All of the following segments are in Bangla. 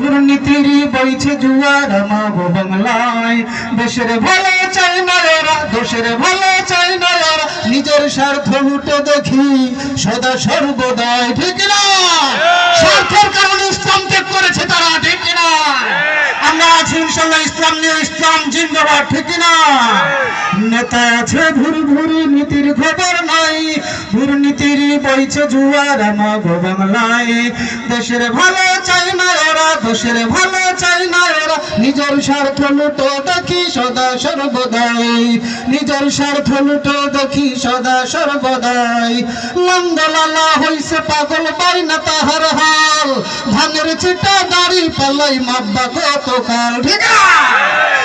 দুর্নীতির বইছে জুয়ার মাব বাংলায়। দেশের ভালো চাই না দেশের ভালো চাই নিজের স্বার্থ লুটে দেখি, সদা সর্বদাই, ঠিক না? স্বার্থের কারণে ইসলাম ত্যাগ করেছে তারা, ঠিক না? আমরা আছি ইনশাল্লাহ ইসলাম নিয়ে ইসলাম জিন্দাবাদ, ঠিক না? নেতা আছে ভুরি ভুরি নীতির খবর নাই। দুর্নীতির বইছে জুয়ার আমাগো বাংলায়। দেশের ভালো চাই না ওরা দেশের ভালো চাই না ওরা নিজের স্বার্থ লুটো দেখি সদা সর্বদাই। নিজের স্বার্থ লুটো দেখি সদা সর্বদাই। লঙ্গলালা হইছে পাগল বাই না তাহার হাল। ধানের চিটা দাড়ি পাল্লাই মাব্বা কত কাল ঠিক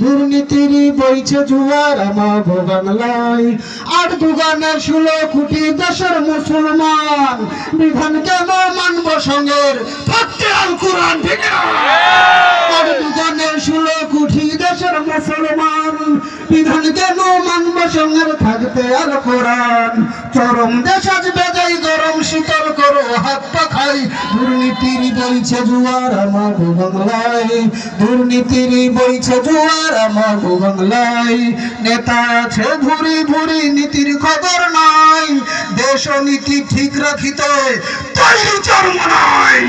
দুর্নীতিরই বইছে জুয়ার আমাগো বাংলায় আট দুগানের ষোলো কোটি দেশের মুসলমান। বিধান কেন মানব সঙ্গের আল কোরআন সঙ্গের থাকতে আর কোরআন। চরম দেশ আজ বেজাই গরম শীতল করো, হাত পা খাই। দুর্নীতির বইছে জুয়ার আমার বাংলায়। দুর্নীতির বইছে জুয়ার আমার বাংলায়। নেতা আছে ভুরি ভুরি, নীতির খবর নাই। দেশ নীতি ঠিক রাখিতে তৈরি চর্ম নাই।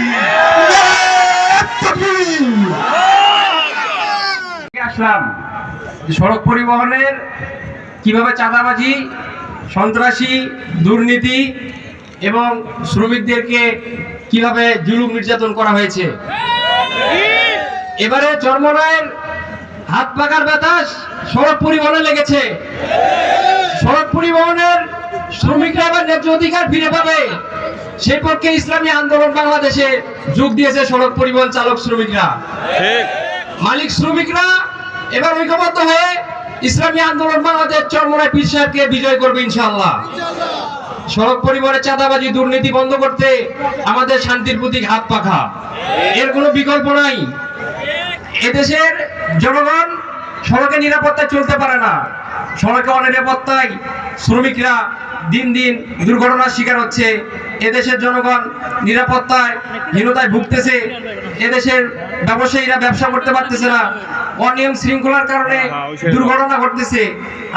আসলাম। সড়ক পরিবহনের কীভাবে চাঁদাবাজি সন্ত্রাসী দুর্নীতি এবং শ্রমিকদেরকে কীভাবে জুলুম নির্যাতন করা হয়েছে? এবারে চর্মনায়ের হাত পাকার বাতাস সড়ক পরিবহনে লেগেছে। সড়ক পরিবহনের শ্রমিকরা এবার ন্যায্য অধিকার ফিরে পাবে। সেই পক্ষে ইসলামী আন্দোলন বাংলাদেশে যোগ দিয়েছে সড়ক পরিবহন চালক শ্রমিকরা। মালিক শ্রমিকরা এবার ঐক্যবদ্ধ হয়ে ইসলামী আন্দোলন বাংলাদেশ চরমরায় পীর বিজয় করবে ইনশাআল্লাহ। সড়ক পরিবারে চাঁদাবাজি, দুর্নীতি বন্ধ করতে আমাদের শান্তির প্রতীক হাত পাখা। এর কোনো বিকল্প নাই। এদেশের জনগণ সড়কে নিরাপত্তায় চলতে পারে না। সড়কে অনিরাপত্তায় শ্রমিকরা দিন দিন দুর্ঘটনার শিকার হচ্ছে। এদেশের জনগণ নিরাপত্তায়, হীনতায় ভুগতেছে। এদেশের ব্যবসায়ীরা ব্যবসা করতে পারতেছে না। অনিয়ম শৃঙ্খলার কারণে দুর্ঘটনা ঘটতেছে।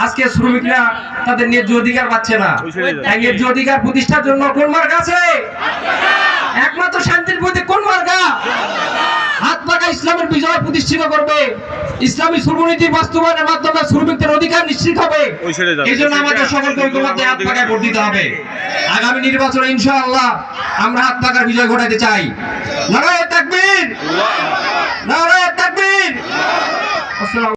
আজকে শ্রমিকরা তাদের ন্যায্য অধিকার পাচ্ছে না। ন্যায্য অধিকার প্রতিষ্ঠার জন্য কোন মার্গ আছে? একমাত্র শান্তির প্রতি কোন মার্গা হাত পাকা ইসলামের বিজয় প্রতিষ্ঠিত করবে। ইসলামী শ্রমনীতি বাস্তবায়নের মাধ্যমে শ্রমিকদের অধিকার নিশ্চিত হবে। এই জন্য আমাদের সকলকে ঐক্যবদ্ধ হাত পাকায় ভোট দিতে হবে। আগামী নির্বাচনে ইনশাআল্লাহ আমরা হাত পাকার বিজয় ঘটাতে চাই। নারায়ণ তাকবীর! নারায়ণ তাকবীর! আসসালামু